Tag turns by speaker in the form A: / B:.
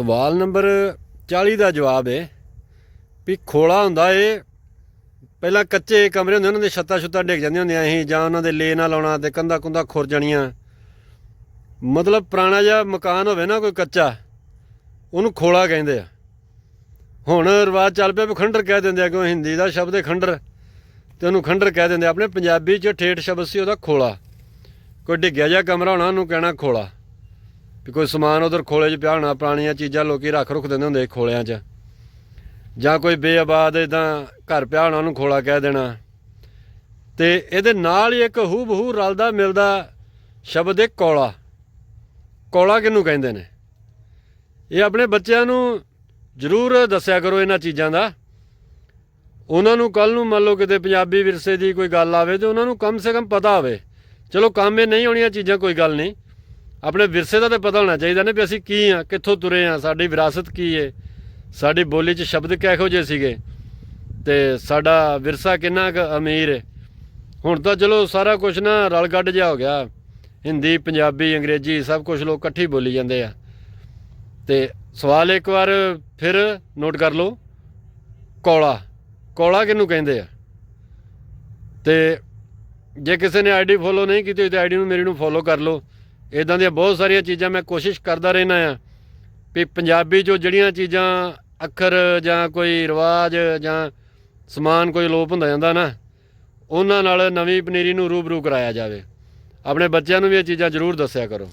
A: ਸਵਾਲ ਨੰਬਰ 40 ਦਾ ਜਵਾਬ ਹੈ ਵੀ ਖੋਲਾ ਹੁੰਦਾ ਏ। ਪਹਿਲਾਂ ਕੱਚੇ ਕਮਰੇ ਹੁੰਦੇ, ਉਹਨਾਂ ਦੇ ਛੱਤਾਂ ਛੁੱਤਾਂ ਡਿੱਗ ਜਾਂਦੀਆਂ ਹੁੰਦੀਆਂ ਸੀ ਜਾਂ ਉਹਨਾਂ ਦੇ ਲੇ ਨਾ ਲਾਉਣਾ ਤੇ ਕੰਧਾਂ ਕੁੰਧਾਂ ਖੁਰ ਜਾਣੀਆਂ। ਮਤਲਬ ਪੁਰਾਣਾ ਜਿਹਾ ਮਕਾਨ ਹੋਵੇ ਨਾ ਕੋਈ ਕੱਚਾ, ਉਹਨੂੰ ਖੋਲਾ ਕਹਿੰਦੇ ਆ। ਹੁਣ ਰਿਵਾਜ ਚੱਲ ਪਿਆ ਵੀ ਖੰਡਰ ਕਹਿ ਦਿੰਦੇ ਆ ਕਿਉਂ ਹਿੰਦੀ ਦਾ ਸ਼ਬਦ ਹੈ ਖੰਡਰ, ਤੇ ਉਹਨੂੰ ਖੰਡਰ ਕਹਿ ਦਿੰਦੇ ਆਪਣੇ ਪੰਜਾਬੀ 'ਚ ਠੇਠ ਸ਼ਬਦ ਸੀ ਉਹਦਾ ਖੋਲਾ। ਕੋਈ ਡਿੱਗਿਆ ਜਿਹਾ ਕਮਰਾ ਹੋਣਾ, ਉਹਨੂੰ ਕਹਿਣਾ ਖੋਲਾ। ਵੀ ਕੋਈ ਸਮਾਨ ਉਧਰ ਖੋਲੇ 'ਚ ਪਿਆ ਹੋਣਾ, ਪੁਰਾਣੀਆਂ ਚੀਜ਼ਾਂ ਲੋਕੀ ਰੱਖ ਰੁੱਖ ਦਿੰਦੇ ਹੁੰਦੇ ਖੋਲਿਆਂ 'ਚ। ਜਾਂ ਕੋਈ ਬੇਆਬਾਦ ਇਦਾਂ ਘਰ ਪਿਆ ਹੋਣਾ, ਉਹਨੂੰ ਖੋਲਾ ਕਹਿ ਦੇਣਾ। ਤੇ ਇਹਦੇ ਨਾਲ ਹੀ ਇੱਕ ਹੂ ਬਹੂ ਰਲਦਾ ਮਿਲਦਾ ਸ਼ਬਦ ਹੈ ਕੋਲਾ। ਕੋਲਾ ਕਿਹਨੂੰ ਕਹਿੰਦੇ ਨੇ? ਇਹ ਆਪਣੇ ਬੱਚਿਆਂ ਨੂੰ ਜ਼ਰੂਰ ਦੱਸਿਆ ਕਰੋ ਇਹਨਾਂ ਚੀਜ਼ਾਂ ਦਾ। ਉਹਨਾਂ ਨੂੰ ਕੱਲ ਨੂੰ ਮੰਨ ਲਓ ਕਿਤੇ ਪੰਜਾਬੀ ਵਿਰਸੇ ਦੀ ਕੋਈ ਗੱਲ ਆਵੇ ਤੇ ਉਹਨਾਂ ਨੂੰ ਕਮ ਸੇ ਕਮ ਪਤਾ ਹੋਵੇ। ਚਲੋ ਕੰਮ ਇਹ ਨਹੀਂ ਹੋਣੀਆਂ ਚੀਜ਼ਾਂ, ਕੋਈ ਗੱਲ ਨਹੀਂ। ਆਪਣੇ ਵਿਰਸੇ ਦਾ ਤਾਂ ਪਤਾ ਹੋਣਾ ਚਾਹੀਦਾ ਨਾ ਵੀ ਅਸੀਂ ਕੀ ਆ, ਕਿੱਥੋਂ ਤੁਰੇ ਆ, ਸਾਡੀ ਵਿਰਾਸਤ ਕੀ ਏ, ਸਾਡੀ ਬੋਲੀ 'ਚ ਸ਼ਬਦ ਕਿਹੋ ਜਿਹੇ ਸੀਗੇ ਤੇ ਸਾਡਾ ਵਿਰਸਾ ਕਿੰਨਾ ਕੁ ਅਮੀਰ ਹੈ ਹੁਣ ਤਾਂ ਚਲੋ ਸਾਰਾ ਕੁਝ ਨਾ ਰਲ ਗੱਡ ਜਿਹਾ ਹੋ ਗਿਆ। ਹਿੰਦੀ, ਪੰਜਾਬੀ, ਅੰਗਰੇਜ਼ੀ ਸਭ ਕੁਝ ਲੋਕ ਇਕੱਠੀ ਬੋਲੀ ਜਾਂਦੇ ਆ। ਤੇ ਸਵਾਲ ਇੱਕ ਵਾਰ ਫਿਰ ਨੋਟ ਕਰ ਲਓ। ਕੋਲਾ ਕੋਲਾ ਕਿਹਨੂੰ ਕਹਿੰਦੇ ਆ? ਤੇ ਜੇ ਕਿਸੇ ਨੇ ਆਈਡੀ ਫੋਲੋ ਨਹੀਂ ਕੀਤੀ ਹੋਈ ਤੇ ਆਈਡੀ ਨੂੰ ਮੇਰੀ ਨੂੰ ਫੋਲੋ ਕਰ ਲਓ। ਇਦਾਂ ਦੀਆਂ ਬਹੁਤ ਸਾਰੀਆਂ ਚੀਜ਼ਾਂ ਮੈਂ ਕੋਸ਼ਿਸ਼ ਕਰਦਾ ਰਹਿਣਾ ਆ ਵੀ ਪੰਜਾਬੀ 'ਚੋਂ ਜਿਹੜੀਆਂ ਚੀਜ਼ਾਂ ਅੱਖਰ ਜਾਂ ਕੋਈ ਰਿਵਾਜ ਜਾਂ ਸਮਾਨ ਕੋਈ ਲੋਪ ਹੁੰਦਾ ਜਾਂਦਾ ਨਾ, ਉਹਨਾਂ ਨਾਲ ਨਵੀਂ ਪਨੀਰੀ ਨੂੰ ਰੂਬਰੂ ਕਰਾਇਆ ਜਾਵੇ। ਆਪਣੇ ਬੱਚਿਆਂ ਨੂੰ ਵੀ ਇਹ ਚੀਜ਼ਾਂ ਜ਼ਰੂਰ ਦੱਸਿਆ ਕਰੋ।